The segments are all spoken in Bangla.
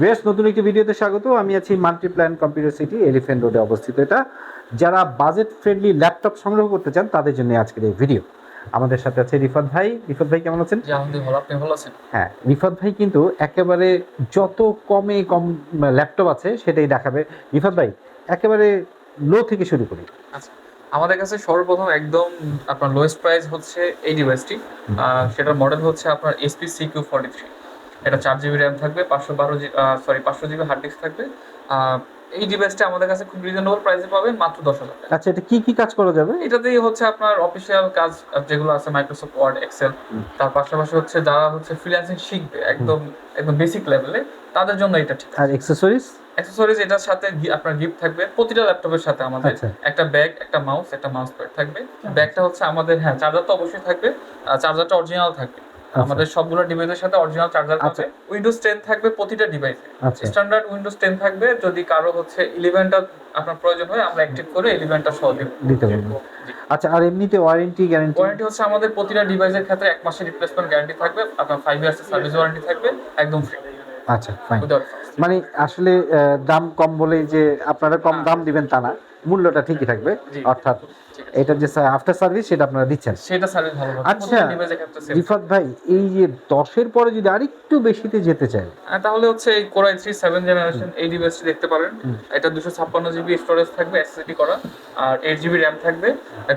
বেশ নতুন একটি ভিডিওতে স্বাগত। আমি আছি মাল্টিপ্ল্যান কম্পিউটার সিটি এলিফেন্ট রোডে অবস্থিত এটা। যারা বাজেট ফ্রেন্ডলি ল্যাপটপ সংগ্রহ করতে চান তাদের জন্য আজকের এই ভিডিও। আমাদের সাথে আছে রিফাত ভাই। রিফাত ভাই কেমন আছেন? জি আলহামদুলিল্লাহ আপনি ভালো আছেন? হ্যাঁ রিফাত ভাই কিন্তু একেবারে যত কমে কম ল্যাপটপ আছে সেটাই দেখাবে। রিফাত ভাই একেবারে লো থেকে শুরু করি। আচ্ছা আমাদের কাছে সর্বপ্রথম একদম আপনার লোয়েস্ট প্রাইস হচ্ছে এই ডিভাইসটি সেটার মডেল হচ্ছে আপনার এসপি সিকিউ ফর্টি থ্রি এটা চার জিবি র্যাম থাকবে পাঁচশো বারো জি সরি পাঁচশো জিবি হার্ড ডিস্ক থাকবে। এই ডিভাইসটা আমাদের কাছে খুব রিজনেবল প্রাইসে পাবেন মাত্র দশ হাজার আচ্ছা এটা কি কি কাজ করা যাবে? এটাতেই হচ্ছে আপনার অফিসিয়াল কাজ যেগুলো আছে মাইক্রোসফট ওয়ার্ড এক্সেল তার পাশাপাশি হচ্ছে যারা হচ্ছে ফ্রিল্যান্সিং শিখবে একদম একদম বেসিক লেভেলে তাদের জন্য এটা ঠিক আর এক্সেসরিজ অ্যাক্সেসরিজ এটার সাথে আপনার গিফট থাকবে প্রতিটা ল্যাপটপের সাথে আমাদের আচ্ছা। একটা ব্যাগ একটা মাউস একটা মাউস প্যাড থাকবে ব্যাগটা হচ্ছে আমাদের হ্যাঁ চার্জার তো অবশ্যই থাকবে চার্জারটা অরিজিনাল থাকবে। আমাদের সবগুলো ডিভাইসের সাথে অরিজিনাল চার্জার আচ্ছা। পাবে। উইন্ডোজ টেন থাকবে প্রতিটা ডিভাইসে আচ্ছা। স্ট্যান্ডার্ড উইন্ডোজ টেন থাকবে যদি কারও হচ্ছে ইলেভেনটা আপনার প্রয়োজন হয় আমরা অ্যাক্টিভ করে ইলেভেনটা সহ দেব। দিতে পারব আচ্ছা আর এমনিতে ওয়ারেন্টি গ্যারান্টি ওয়ারেন্টি হচ্ছে আমাদের প্রতিটা ডিভাইসের ক্ষেত্রে এক মাসের রিপ্লেসমেন্ট গ্যারান্টি থাকবে। আপনার ফাইভ ইয়ার্স সার্ভিস ওয়ারেন্টি থাকবে একদম ফ্রি আচ্ছা ফাইন মানে আসলে দাম কম বলে যে আপনারা কম দাম দিবেন তা না মূল্যটা ঠিকই থাকবে অর্থাৎ এটা যে আফটার সার্ভিস সেটা আপনারা দিচ্ছেন। সেটা সার্ভিস ভালো আচ্ছা। রিফাত ভাই এই যে দশের পরে যদি আরেকটু বেশিতে যেতে চাই তাহলে হচ্ছে এই কোরাই থ্রি সেভেন জেনারেশন এই ডিভাইসটি দেখতে পারেন। এটা দুশো ছাপ্পান্ন জিবি স্টোরেজ থাকবে এসএসডি করা আর এইট জিবি র্যাম থাকবে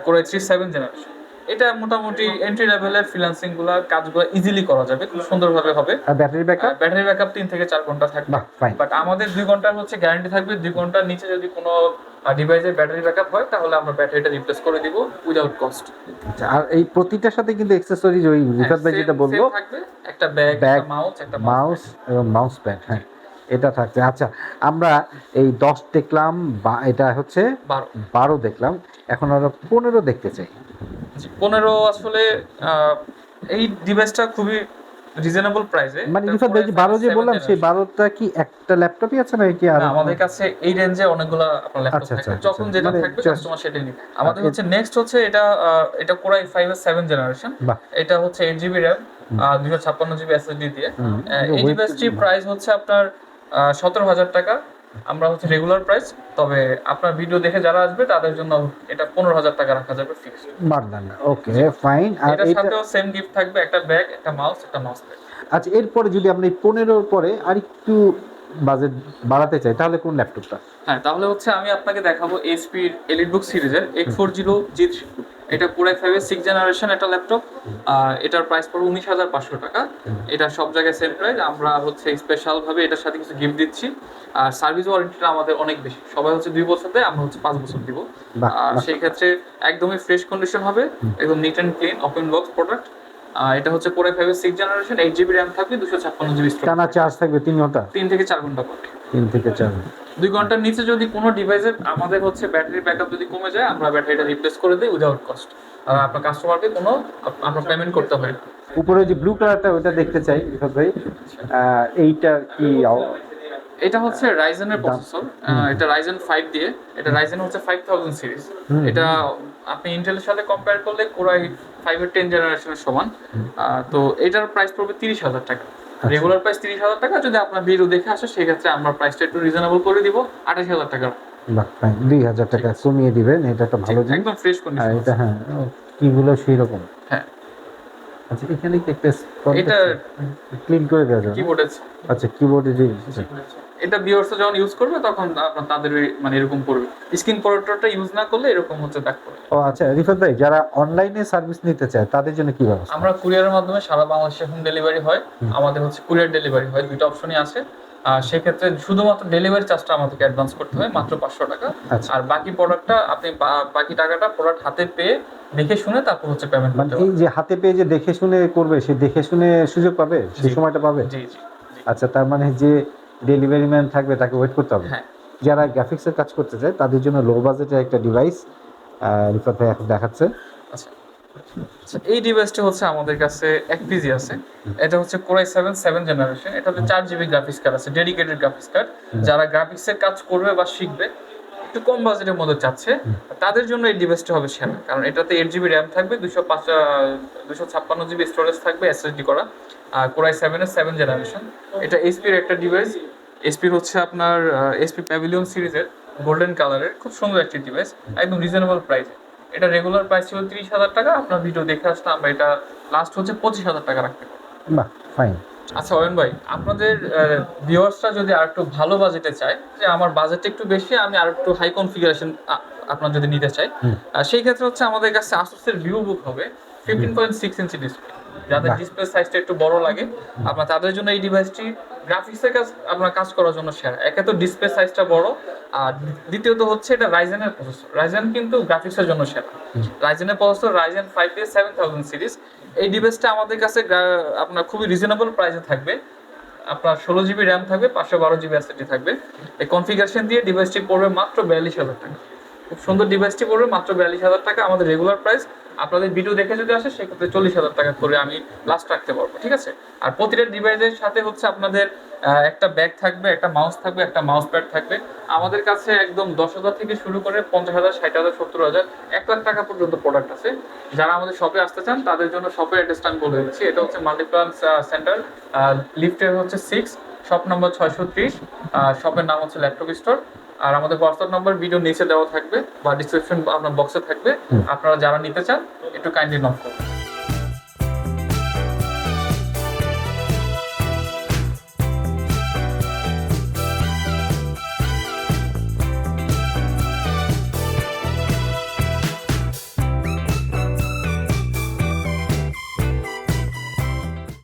Core i three seven generation এটা মোটামুটি এন্ট্রি লেভেলের ফ্রিল্যান্সিংগুলা কাজগুলো ইজিলি করা যাবে খুব সুন্দরভাবে হবে। আর ব্যাটারি ব্যাকআপ ব্যাটারি ব্যাকআপ তিন থেকে চার ঘণ্টা থাকবে। বাট আমাদের দুই ঘণ্টার হচ্ছে গ্যারান্টি থাকবে দুই ঘণ্টার নিচে যদি কোনো ডিভাইসের ব্যাটারি ব্যাকআপ হয় তাহলে আমরা ব্যাটারিটা রিপ্লেস করে দিব উইদাউট কস্ট আচ্ছা আর এই প্রতিটার সাথে কিন্তু অ্যাক্সেসরিজ ওই রিফাত ভাই যেটা বলল থাকবে একটা ব্যাগ একটা মাউস একটা মাউস এবং মাউস প্যাড হ্যাঁ এটা থাকছে আচ্ছা আমরা এই দশ দেখলাম বা এটা হচ্ছে বারো দেখলাম এখন আমরা পনেরো দেখতে চাই। পনেরো আসলে এই ডিভাইসটা খুবই রিজনেবল প্রাইসে মানে রিফাত ভাই যে বারো যে বললাম সেই বারোটা কি একটা ল্যাপটপই আছে নাকি আর আমাদের কাছে এই রেঞ্জে অনেকগুলো আপনার ল্যাপটপ আচ্ছা, আচ্ছা, থাকে। আচ্ছা, যখন যেটা মানে থাকবে কাস্টমার সেটাই নিবে। আমাদের হচ্ছে নেক্সট হচ্ছে এটা এটা কোরাই ফাইভ এর সেভেন জেনারেশন এটা হচ্ছে এইট জিবি র্যাম দুশো ছাপ্পান্ন জিবি এসএসডি দিয়ে। এই ডিভাইসটির প্রাইস হচ্ছে আপনার সতেরো হাজার টাকা। আমরা হচ্ছে রেগুলার প্রাইস তবে আপনার ভিডিও দেখে যারা আসবে তাদের জন্য এটা পনেরো হাজার টাকা রাখা যাবে ফিক্সড না ওকে ফাইন আর এটার সাথেও সেম গিফট থাকবে একটা ব্যাগ একটা মাউস একটা মাউস আচ্ছা এরপরে যদি আমরা এই পনেরোর পরে আরেকটু বাজেট বাড়াতে চাই তাহলে কোন ল্যাপটপটা? হ্যাঁ তাহলে হচ্ছে আমি আপনাকে দেখাবো এইচপির এলিট বুক সিরিজের এইট ফোর জিরো জি এটা পুরাই ফাইভের সিক্স জেনারেশন একটা ল্যাপটপ আর এটার প্রাইস পড়বে উনিশ হাজার পাঁচশো টাকা। এটা সব জায়গায় সেম প্রাইস আমরা হচ্ছে স্পেশাল ভাবে এটার সাথে কিছু গিফট দিচ্ছি আর সার্ভিস ওয়ারেন্টিটা আমাদের অনেক বেশি। সবাই হচ্ছে দুই বছর দেয় আমরা হচ্ছে পাঁচ বছর দিব। আর সেই ক্ষেত্রে একদমই ফ্রেশ কন্ডিশন হবে একদম neat and clean open box product এটা হচ্ছে পুরাই five six generation eight GB RAM থাকবে দুশো ছাপ্পান্ন জিবি টানা চার্জ থাকবে তিন ঘণ্টা? তিন থেকে চার ঘণ্টা করে তিন থেকে চার দুই ঘণ্টার নিচে যদি কোনো ডিভাইসের আমাদের হচ্ছে ব্যাটারি ব্যাকআপ যদি কমে যায় আমরা ব্যাটারিটা রিপ্লেস করে দিই উইদাউট কস্ট আর আপনার কাস্টমারকে কোনো আমরা পেমেন্ট করতে হবে উপরে যে ব্লু কালারটা ওটা দেখতে চাই ভাই। এইটা কি এটা হচ্ছে রাইজেনের প্রসেসর এটা রাইজেন ফাইভ দিয়ে। এটা রাইজেন হচ্ছে ফাইভ থাউজেন্ড সিরিজ এটা আপনি ইন্টেলের সাথে কম্পেয়ার করলে কোরাই ফাইভের টেন জেনারেশনের সমান। তো এটার প্রাইস পড়বে তিরিশ হাজার টাকা। রেগুলার প্রাইস তিরিশ হাজার টাকা। যদি আপনার ভিডিও দেখে আসে সেক্ষেত্রে আমরা প্রাইসটা একটু রিজনেবল করে দিব। আঠাশ হাজার টাকা। বাহ ফাইন দুই হাজার টাকা কমিয়ে দিবেন। এটা একটা ভালো জিনিস। একদম ফ্রেশ কন্ডিশন এটা হ্যাঁ কিগুলো সেই রকম হ্যাঁ। আচ্ছা এখানে কি একটা এটা ক্লিন করে দেওয়া যাবে কিবোর্ডের আচ্ছা কিবোর্ডে যে এটা ভিউয়ার্স যখন ইউজ করবে তখন আপনার তাদের মানে এরকম পড়বে স্ক্রিন প্রোটেক্টরটা ইউজ না করলে এরকম হচ্ছে ব্যাক করে। ও আচ্ছা রিফাত ভাই যারা অনলাইনে সার্ভিস নিতে চায় তাদের জন্য কি ব্যবস্থা? আমরা কুরিয়ারের মাধ্যমে সারা বাংলাদেশে হোম ডেলিভারি হয়। আমাদের হচ্ছে কুরিয়ার ডেলিভারি হয় দুইটা অপশনই আছে। আর সেক্ষেত্রে শুধুমাত্র ডেলিভারি চার্জটা আমাদেরকে অ্যাডভান্স করতে হয় মাত্র পাঁচশো টাকা। আচ্ছা। আর বাকি প্রোডাক্টটা আপনি বাকি টাকাটা প্রোডাক্ট হাতে পেয়ে দেখে শুনে তারপর হচ্ছে পেমেন্ট মানে এই যে হাতে পেয়ে যে দেখে শুনে করবে সে দেখে শুনে সুযোগ পাবে? সেই সময়টা পাবে? জি জি। আচ্ছা তার মানে যে ডেলিভারি ম্যান থাকবে তাকে ওয়েট করতে হবে। হ্যাঁ। যারা গ্রাফিক্সের কাজ করতে চায় তাদের জন্য লো বাজেটের একটা ডিভাইস রিফাত ভাই এখন দেখাচ্ছে। আচ্ছা। আচ্ছা, এই ডিভাইসটা হচ্ছে আমাদের কাছে এক পিজি আছে। এটা হচ্ছে কোরাই সেভেন সেভেন জেনারেশন এটা হচ্ছে চার জিবি গ্রাফিক্স কার্ড আছে ডেডিকেটেড গ্রাফিক্স কার্ড যারা গ্রাফিক্সের কাজ করবে বা শিখবে একটু কম বাজেটের মধ্যে চাচ্ছে। তাদের জন্য এই ডিভাইসটা হবে সেরা কারণ এটাতে এইট জিবি র্যাম থাকবে দুশো পাঁচ দুশো ছাপ্পান্ন জিবি স্টোরেজ থাকবে এসএসডি করা আর কোরাই সেভেনের সেভেন জেনারেশন এটা এইচপির একটা ডিভাইস এসপির হচ্ছে আপনার এসপি প্যাভিলিয়ন সিরিজের গোল্ডেন কালারের খুব সুন্দর একটি ডিভাইস একদম রিজনেবল প্রাইস এটা রেগুলার প্রাইস ছিল তিরিশ হাজার টাকা আপনার ভিডিও দেখে আসলে আমরা এটা লাস্ট হচ্ছে পঁচিশ হাজার টাকা রাখতে পারি। বাহ ফাইন আচ্ছা অয়ন ভাই আপনাদের ভিউয়ার্সরা যদি আর একটু ভালো বাজেটে চায় যে আমার বাজেটটা একটু বেশি আমি আর একটু হাই কনফিগারেশন আপনার যদি নিতে চাই সেই ক্ষেত্রে হচ্ছে আমাদের কাছে আসুসের ভিউ বুক হবে fifteen point six inch display যাদের ডিসপ্লে সাইজটা একটু বড় লাগে আপনার তাদের জন্য এই ডিভাইসটি গ্রাফিক্সের কাজ আপনার কাজ করার জন্য সেরা। একে তো ডিসপ্লে সাইজটা বড় আর দ্বিতীয়ত হচ্ছে এটা রাইজেনের প্রসেসর রাইজেন কিন্তু গ্রাফিক্সের জন্য সেরা। রাইজেনের processor Ryzen five D seven thousand series এই ডিভাইসটা আমাদের কাছে আপনার খুবই রিজনেবল প্রাইসে থাকবে। আপনার ষোলো জিবি র্যাম থাকবে পাঁচশো বারো জিবি এসএসডি থাকবে। এই কনফিগারেশন দিয়ে ডিভাইসটি পড়বে মাত্র বিয়াল্লিশ হাজার টাকা। খুব সুন্দর ডিভাইসটি পড়বে, মাত্র বিয়াল্লিশ হাজার টাকা, আমাদের রেগুলার প্রাইস আপনাদের ভিডিও দেখে যদি আসে, সেক্ষেত্রে চল্লিশ হাজার টাকা করে আমি লাস্ট রাখতে পারব, ঠিক আছে? আর প্রতিটা ডিভাইসের সাথে হচ্ছে আপনাদের একটা ব্যাগ থাকবে, একটা মাউস থাকবে, একটা মাউস প্যাড থাকবে। আমাদের কাছে একদম দশ হাজার থেকে শুরু করে পঞ্চাশ হাজার, ষাট হাজার, সত্তর হাজার, এক লাখ টাকা পর্যন্ত প্রোডাক্ট আছে। যারা আমাদের শপে আসতে চান, তাদের জন্য শপের অ্যাড্রেসটা আমি বলে দিচ্ছি। এটা হচ্ছে মাল্টিপ্লান সেন্টার লিফটের হচ্ছে সিক্স শপ নম্বর ছয়শো ত্রিশ শপের নাম হচ্ছে ল্যাপটপ স্টোর আর আমাদের হোয়াটসঅ্যাপ নাম্বার ভিডিও নিচে দেওয়া থাকবে বা ডিসক্রিপশন আপনার বক্সে থাকবে। আপনারা যারা নিতে চান একটু কাইন্ডলি নক করুন।